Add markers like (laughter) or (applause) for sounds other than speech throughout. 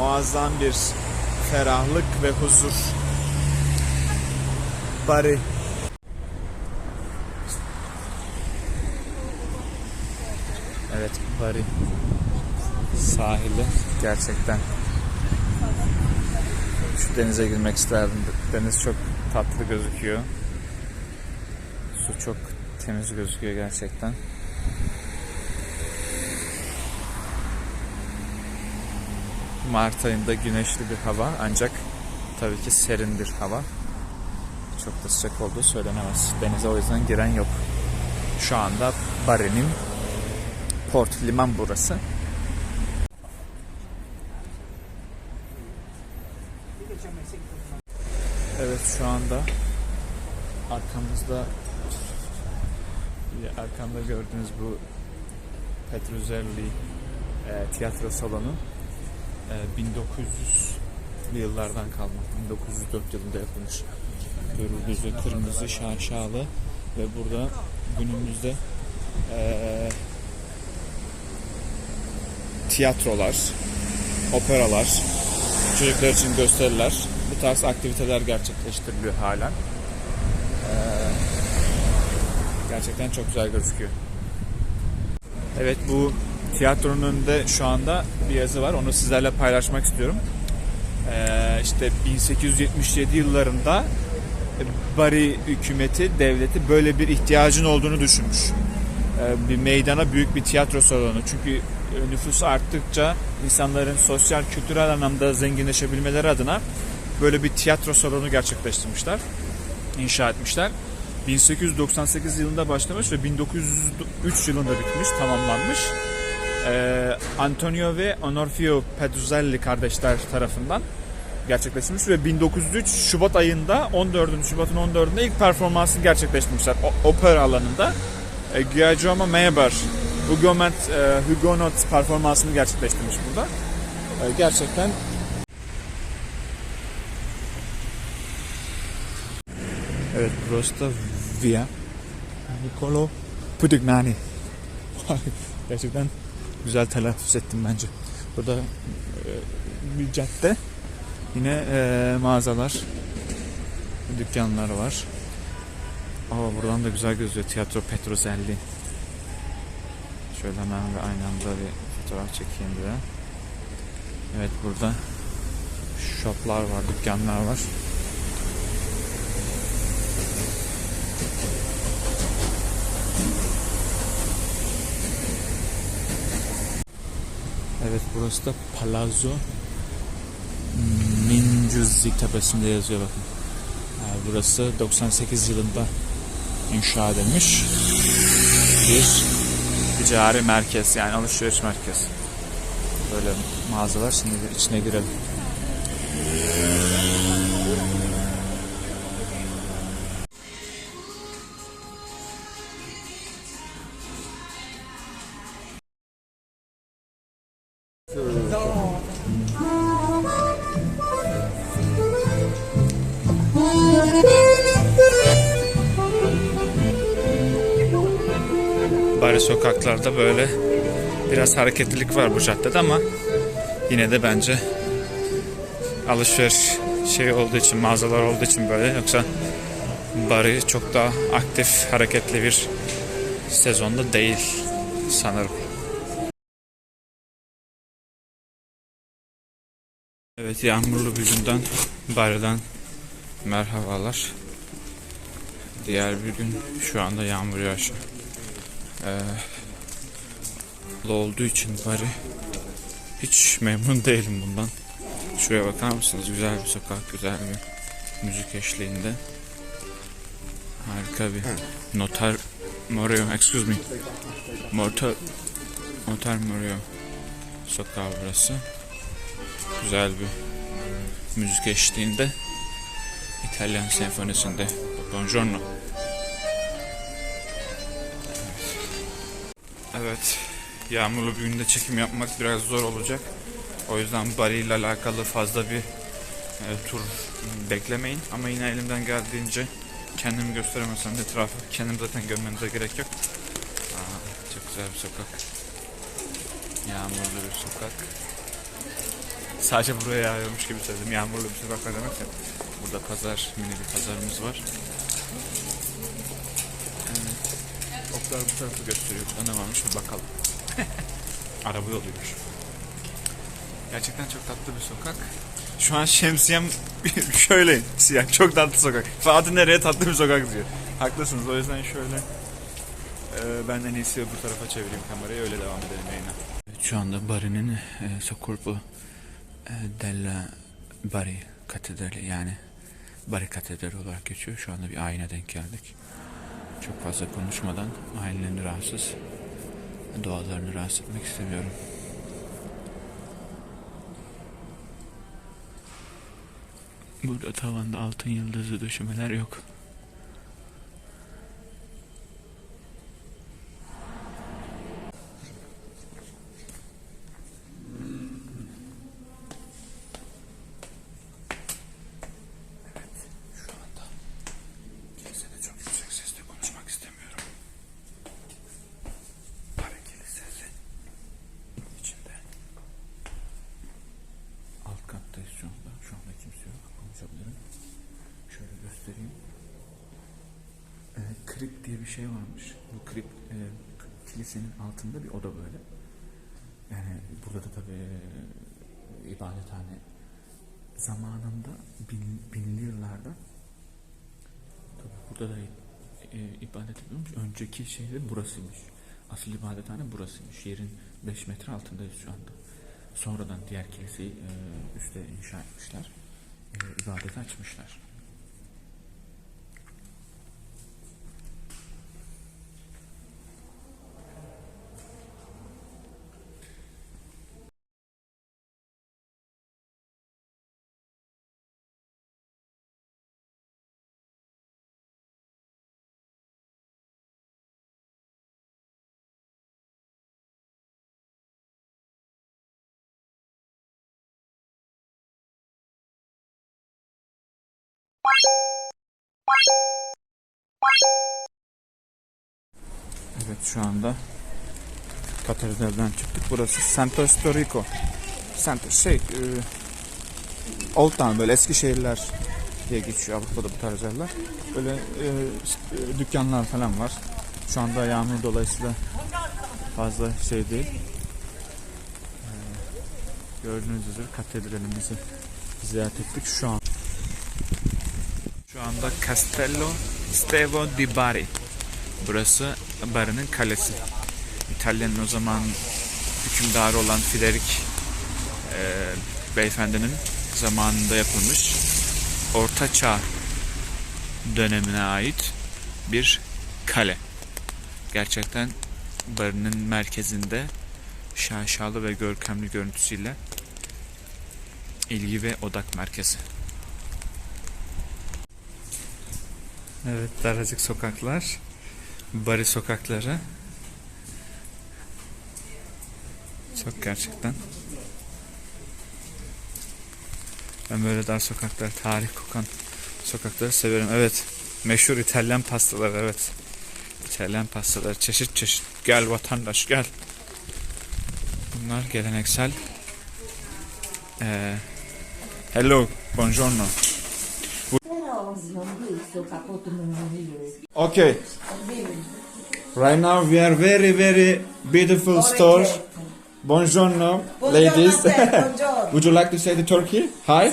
muazzam bir ferahlık ve huzur. Bari. Evet Bari sahili gerçekten şu denize girmek isterdim. Deniz çok tatlı gözüküyor. Su çok temiz gözüküyor gerçekten. Mart ayında güneşli bir hava ancak tabii ki serin bir hava. Çok da sıcak olduğu söylenemez. Denize o yüzden giren yok. Şu anda Bari'nin port liman burası. Evet şu anda arkamızda arkamda gördüğünüz bu Petruzzelli e, tiyatro salonu 1900'lü yıllardan kalma. 1904 yılında yapılmış. Gördüğünüz ve kırmızı şaşalı ve burada günümüzde e, tiyatrolar, operalar, çocuklar için gösteriler, bu tarz aktiviteler gerçekleştiriliyor halen. Ee, gerçekten çok güzel gözüküyor. Evet bu tiyatronun önünde şu anda bir yazı var. Onu sizlerle paylaşmak istiyorum. Ee, işte 1877 yıllarında Bari hükümeti, devleti böyle bir ihtiyacın olduğunu düşünmüş. Ee, bir meydana büyük bir tiyatro salonu. Çünkü e, nüfus arttıkça insanların sosyal, kültürel anlamda zenginleşebilmeleri adına böyle bir tiyatro salonu gerçekleştirmişler. inşa etmişler. 1898 yılında başlamış ve 1903 yılında bitmiş, tamamlanmış. Ee, Antonio ve Onorfio Petruzzelli kardeşler tarafından gerçekleştirilmiş ve 1903 Şubat ayında 14. Şubat'ın 14'ünde ilk performansını gerçekleştirmişler o- opera alanında. E, Giacomo Meyerbeer Hugonot, e, Hugonot performansını gerçekleştirmiş burada. E, gerçekten Evet burası da Via Nicolo Pudignani. (laughs) Gerçekten güzel telaffuz ettim bence. Burada e, bir cadde. Yine e, mağazalar, dükkanlar var. Aa buradan da güzel gözüküyor. Tiyatro Petrozelli. Şöyle hemen bir aynı anda bir fotoğraf çekeyim bir. Evet burada shoplar var, dükkanlar var. Evet burası da Palazzo Mincuzzi tepesinde yazıyor bakın. Burası 98 yılında inşa edilmiş bir ticari merkez yani alışveriş merkez. Böyle mağazalar şimdi içine girelim. Bari sokaklarda böyle biraz hareketlilik var bu caddede ama yine de bence alışveriş şey olduğu için mağazalar olduğu için böyle yoksa Bari çok daha aktif hareketli bir sezonda değil sanırım. Evet yağmurlu bir günden Bari'den merhabalar. Diğer bir gün şu anda yağmur yağışı. Ee, olduğu için bari hiç memnun değilim bundan. Şuraya bakar mısınız? Güzel bir sokak, güzel bir müzik eşliğinde. Harika bir notar Morio, excuse me. Motor Notar Morio sokağı burası. Güzel bir müzik eşliğinde İtalyan senfonisinde. Buongiorno. Evet, yağmurlu bir günde çekim yapmak biraz zor olacak. O yüzden Bari ile alakalı fazla bir e, tur beklemeyin. Ama yine elimden geldiğince kendimi gösteremesem de etrafı kendim zaten görmenize gerek yok. Aa, çok güzel bir sokak. Yağmurlu bir sokak. Sadece buraya yağıyormuş gibi söyledim. Yağmurlu bir sokaklar demek ya. Burada pazar, mini bir pazarımız var. Evet. Oklar bu tarafı gösteriyor. Varmış bir bakalım. (laughs) Araba yoluymuş. Gerçekten çok tatlı bir sokak. Şu an şemsiyem (laughs) şöyle siyah. Çok tatlı sokak. Fatih nereye tatlı bir sokak diyor. Haklısınız. O yüzden şöyle e, ben en iyisi bu tarafa çevireyim kamerayı. Öyle devam edelim yayına. Şu anda Bari'nin e, Socorpo e, della Bari Katedrali yani Bari Katedrali olarak geçiyor. Şu anda bir ayine denk geldik. Çok fazla konuşmadan ailelerini rahatsız, doğalarını rahatsız etmek istemiyorum. Burada tavanda altın yıldızı döşemeler yok. Şu anda kilisede çok yüksek sesle konuşmak istemiyorum. Para kilisesi içinde. Alt kattayız şu anda. Şu anda kimse yok. Konuşabilirim. Şöyle göstereyim. Ee, krip diye bir şey varmış. Bu krip e, kilisenin altında bir oda böyle. Yani burada da tabii e, ibadethane zamanında bin, binli yıllarda tabii burada da e, ibadet ediyormuş. Önceki şehri burasıymış. Asıl ibadethane burasıymış. Yerin 5 metre altındayız şu anda. Sonradan diğer kiliseyi e, üste inşa etmişler. E, ibadete açmışlar. Evet şu anda Katedral'den çıktık. Burası Santo Storico. Santo şey e, Old Town böyle eski şehirler diye geçiyor Avrupa'da bu tarz yerler. Böyle e, e, dükkanlar falan var. Şu anda yağmur dolayısıyla fazla şey değil. E, gördüğünüz üzere katedralimizi ziyaret ettik şu an. Şu anda Castello Stevo di Bari. Burası Bari'nin kalesi. İtalya'nın o zaman hükümdarı olan Frederick e, beyefendinin zamanında yapılmış Orta Çağ dönemine ait bir kale. Gerçekten Bari'nin merkezinde şaşalı ve görkemli görüntüsüyle ilgi ve odak merkezi. Evet, daracık sokaklar. Bari sokakları. Çok gerçekten. Ben böyle dar sokaklar, tarih kokan sokakları severim. Evet, meşhur İtalyan pastalar, evet. İtalyan pastalar, çeşit çeşit. Gel vatandaş, gel. Bunlar geleneksel. Ee, hello, buongiorno. Okay. Right now we are very very beautiful store. Buongiorno, ladies. (laughs) Would you like to say to Turkey? Hi.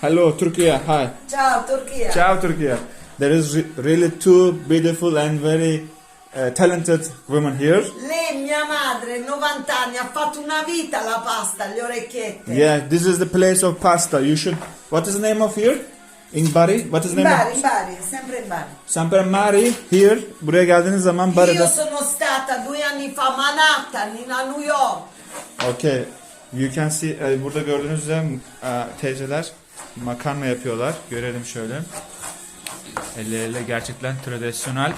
Hello, Turkey. Hi. Ciao Turchia. Ciao, Turkey. There is re- really two beautiful and very uh, talented women here. Lei, mia madre, 90 anni, ha fatto una vita la pasta, le orecchiette. Yeah, this is the place of pasta. You should. What is the name of here? In Bari. What is the In name? Bari, in Bari, sempre in Bari. Sempre Mari here. Buraya geldiğiniz zaman Bari'de. Io sono stata due anni fa a Manhattan, in a New York. Okay. You can see e, burada gördüğünüz üzere e, teyzeler makarna yapıyorlar. Görelim şöyle. Elleriyle gerçekten tradisyonel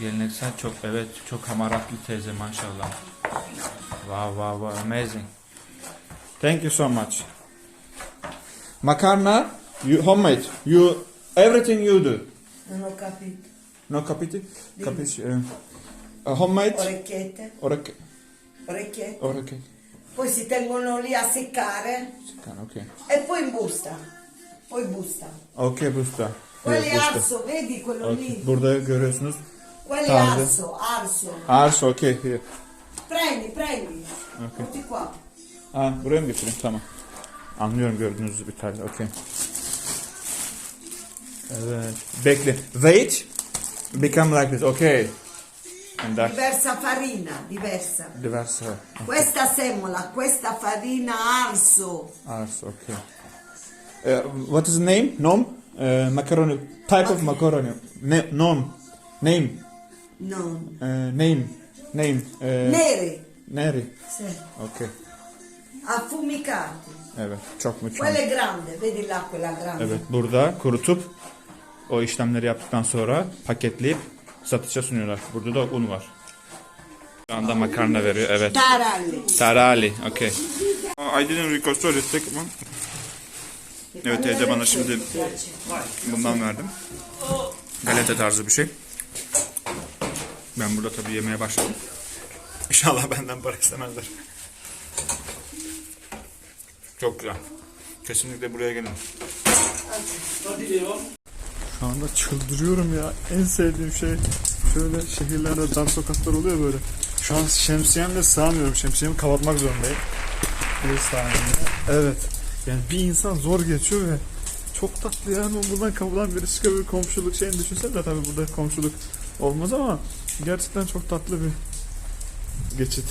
geleneksel çok evet çok hamaratlı teyze maşallah. Wow wow wow amazing. Thank you so much. Makarna you homemade. You everything you do. Ho capito. No capiti? Capisci? eh, uh, homemade? Orecchiette, Orek orecchiette. orek. poi si tengono lì a seccare Okay. e poi in busta. Poi busta. Okay busta. Quelli Evet, busta. arso, vedi quello Okay. lì? Burada görüyorsunuz. Quelli Tanto. arso, arso. Arso okay. Here. Prendi, prendi. Ok. Tutti qua. Ha, buraya mı getireyim? Tamam. Anlıyorum gördüğünüz bir tane. Okey. Evet. Bekle. Wait. Become like this. Okay. And that. Diversa farina, diversa. Diverse. Questa semola, questa farina arso. Arso. Okay. Uh, what is the name? Nom? Uh, macaroni. Type of macaroni. Ne- nom. Name. Non. Uh, name. Name. Uh, Nere. Neri. Sì. Okay. Affumicati. Evet. Çok mükemmel. Quella grande, vedi là quella grande. Evet burada kurutup o işlemleri yaptıktan sonra paketleyip satışa sunuyorlar. Burada da un var. Şu anda makarna veriyor evet. Taralli. Tarali, okay. I didn't record it. Evet teyze bana şimdi bundan verdim. Galeta tarzı bir şey. Ben burada tabii yemeye başladım. İnşallah benden para istemezler. Çok güzel. Kesinlikle buraya gelin. Şu anda çıldırıyorum ya. En sevdiğim şey şöyle şehirlerde dar sokaklar oluyor böyle. Şu an şemsiyemle sığamıyorum. Şemsiyemi kapatmak zorundayım. Bir saniye. Evet. Yani bir insan zor geçiyor ve çok tatlı yani buradan kapıdan biri çıkıyor bir komşuluk şeyini düşünsene de tabii burada komşuluk olmaz ama gerçekten çok tatlı bir geçit.